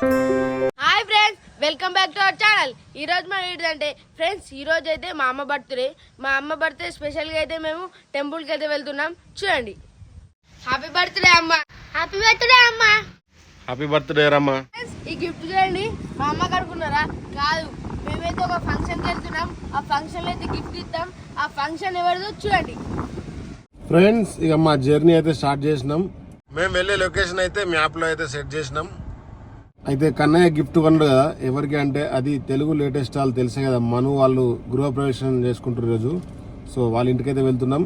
Hi friends welcome back to our channel. ఈ రోజు మన ఏంటంటే ఫ్రెండ్స్ ఈ రోజు అయితే మా అమ్మ బర్త్డే. మా అమ్మ బర్త్డే స్పెషల్గా అయితే మేము టెంపుల్కి అయితే వెళ్తున్నాం. చూడండి. హ్యాపీ బర్త్డే అమ్మ. హ్యాపీ బర్త్డే అమ్మ. హ్యాపీ బర్త్డే రమ్మా. ఫ్రెండ్స్ ఈ గిఫ్ట్ చూడండి. మా అమ్మ కనుక్కున్నారా కాదు. మేమైతే ఒక ఫంక్షన్కి వెళ్తున్నాం. ఆ ఫంక్షన్లో అయితే గిఫ్ట్ ఇస్తాం ఆ ఫంక్షన్ ఎవరిదో చూడండి. ఫ్రెండ్స్ ఇక మా జర్నీ అయితే స్టార్ట్ చేసినాం. మేము వెళ్ళే లొకేషన్ అయితే మ్యాప్లో అయితే సెట్ చేసినాం. అయితే కన్నయ్య గిఫ్ట్ కొన్నాడు కదా ఎవరికి అంటే అది తెలుగు లేటెస్ట్ వాళ్ళు తెలుసే కదా మను వాళ్ళు గృహప్రవేశం చేసుకుంటారు ఈరోజు సో వాళ్ళ ఇంటికైతే వెళ్తున్నాం.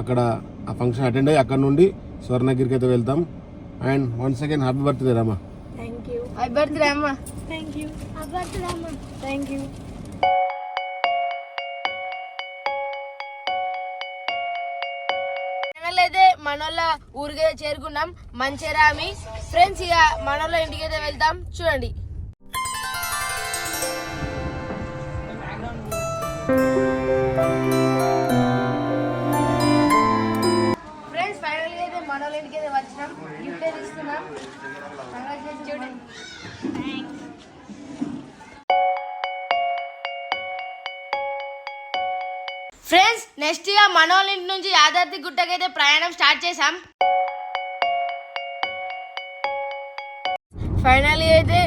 అక్కడ ఆ ఫంక్షన్ అటెండ్ అయ్యి అక్కడ నుండి స్వర్ణగిరికి అయితే వెళ్తాం. And once again happy birthday Rama. Happy birthday అమ్మ థ్యాంక్ యూ హ్యాపీ బర్త్డే అమ్మ థ్యాంక్ యూ మనోళ్ళ ఊరికే చేరుకున్నాం. మంచిరామి. ఫ్రెండ్స్ ఇక మనోళ్ళ ఇంటికైతే వెళ్తాం. చూడండి. ఫ్రెండ్స్ ఫైనల్ అయితే మనోళ్ళ ఇంటికి అయితే వచ్చినాం. గిఫ్ట్ అయితే ఇస్తున్నాం. చూడండి. ఫ్రెండ్స్ నెక్స్ట్ ఇక మనోళ్ళ ఇంటి నుంచి యాదాద్రి గుట్టకైతే ప్రయాణం స్టార్ట్ చేసాం ఫైనల్లీ అయితే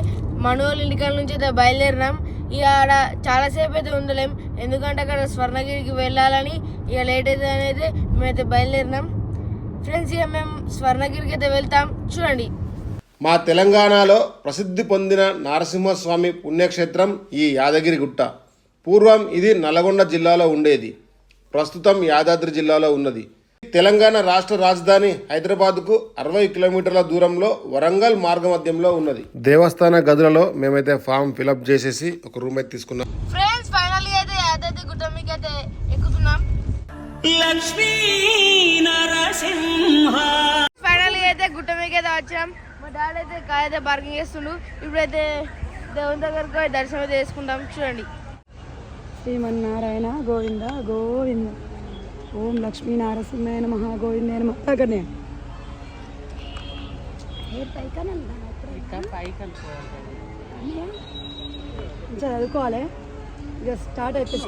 మనోళ్ళ ఇంటికాడ నుంచి అయితే బయలుదేరినాం. ఇక ఆడ చాలాసేపు అయితే ఉండలేం. ఎందుకంటే అక్కడ స్వర్ణగిరికి వెళ్ళాలని ఇక లేట్ అయితే అనేది మేమైతే బయలుదేరినాం. ఫ్రెండ్స్ ఇక మేము స్వర్ణగిరికి అయితే వెళ్తాం. చూడండి. మా తెలంగాణలో ప్రసిద్ధి పొందిన నరసింహస్వామి పుణ్యక్షేత్రం ఈ యాదగిరి గుట్ట. పూర్వం ఇది నల్గొండ జిల్లాలో ఉండేది. ప్రస్తుతం యాదాద్రి జిల్లాలో ఉన్నది. తెలంగాణ రాష్ట్ర రాజధాని హైదరాబాద్కు అరవై కిలోమీటర్ల దూరంలో వరంగల్ మార్గ మధ్యంలో ఉన్నది. దేవస్థాన గదులలో మేమైతే ఫామ్ ఫిలప్ చేసేసి ఒక రూమ్ అయితే తీసుకున్నాం. ఫ్రెండ్స్ ఫైనల్లీ అయితే యాదాద్రి ఎక్కుతున్నాం. లక్ష్మీ నరసింహ. ఫైనల్లీ అయితే వచ్చాం. మా డాడీ అయితే కార్ అయితే పార్కింగ్ చేస్తుండు. ఇప్పుడైతే దేవుని దగ్గరకు దర్శనం అయితే చేసుకుంటాం. చూడండి. శ్రీమన్నారాయణ గోవింద గోవింద. ఓం లక్ష్మీ నారసింహాయ నమ. గోవిందే నమ. చదువుకోవాలి. ఇక స్టార్ట్ అయిపోయి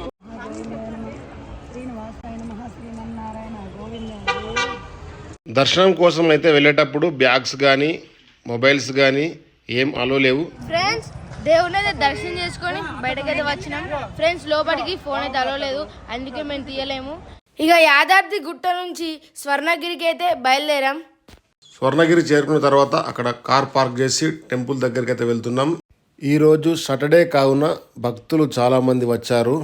శ్రీనివాసాయ నమ. శ్రీమన్నారాయణ గోవింద గోవింద దర్శనం కోసం అయితే వెళ్ళేటప్పుడు బ్యాగ్స్ కానీ మొబైల్స్ కానీ ఏం అలో లేవు. ఫ్రెండ్స్ దేవుని అయితే దర్శనం చేసుకొని బయటకైతే వచ్చినాం. ఫ్రెండ్స్ లోపలికి ఫోన్ అయితే అలవలేదు అందుకే మేము తీయలేము. ఇక యాదాద్రి గుట్ట నుంచి స్వర్ణగిరికి అయితే బయలుదేరాం. స్వర్ణగిరి చేరుకున్న తర్వాత అక్కడ కార్ పార్క్ చేసి టెంపుల్ దగ్గరికి అయితే వెళ్తున్నాం. ఈ రోజు సాటర్డే కావున భక్తులు చాలా మంది వచ్చారు.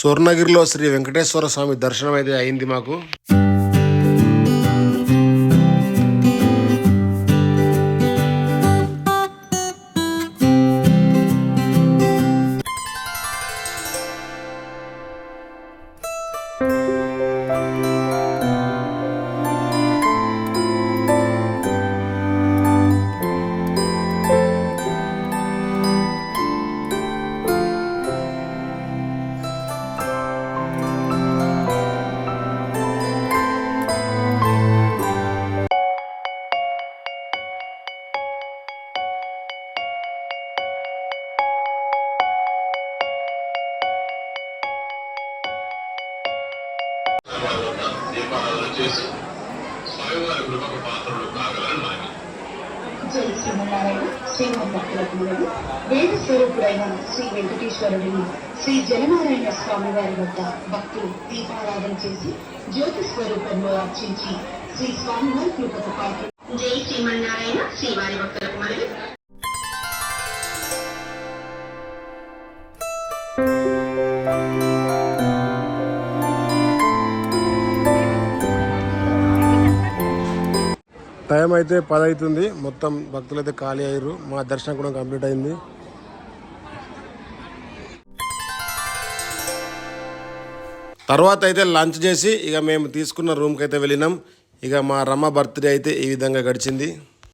స్వర్ణగిరిలో శ్రీ వెంకటేశ్వర స్వామి దర్శనం అయితే అయింది మాకు. జై శ్రీమన్నారాయణ శ్రీమన్ భక్తులకు మూలము వేద స్వరూపుడైన శ్రీ వెంకటేశ్వరుడిని శ్రీ జలనారాయణ స్వామి వారి వద్ద భక్తులు దీపారాధన చేసి జ్యోతి స్వరూపంలో అర్చించి శ్రీ స్వామివారి కృపకు పాత్ర జై శ్రీమన్నారాయణ శ్రీవారి భక్తులకు మనవి టైం అయితే పది అవుతుంది మొత్తం భక్తులు అయితే ఖాళీ అయ్యారు. మా దర్శనం కూడా కంప్లీట్ అయింది. తర్వాత అయితే లంచ్ చేసి ఇక మేము తీసుకున్న రూమ్కి అయితే వెళ్ళినాం. ఇక మా రమ్మ బర్త్డే అయితే ఈ విధంగా గడిచింది.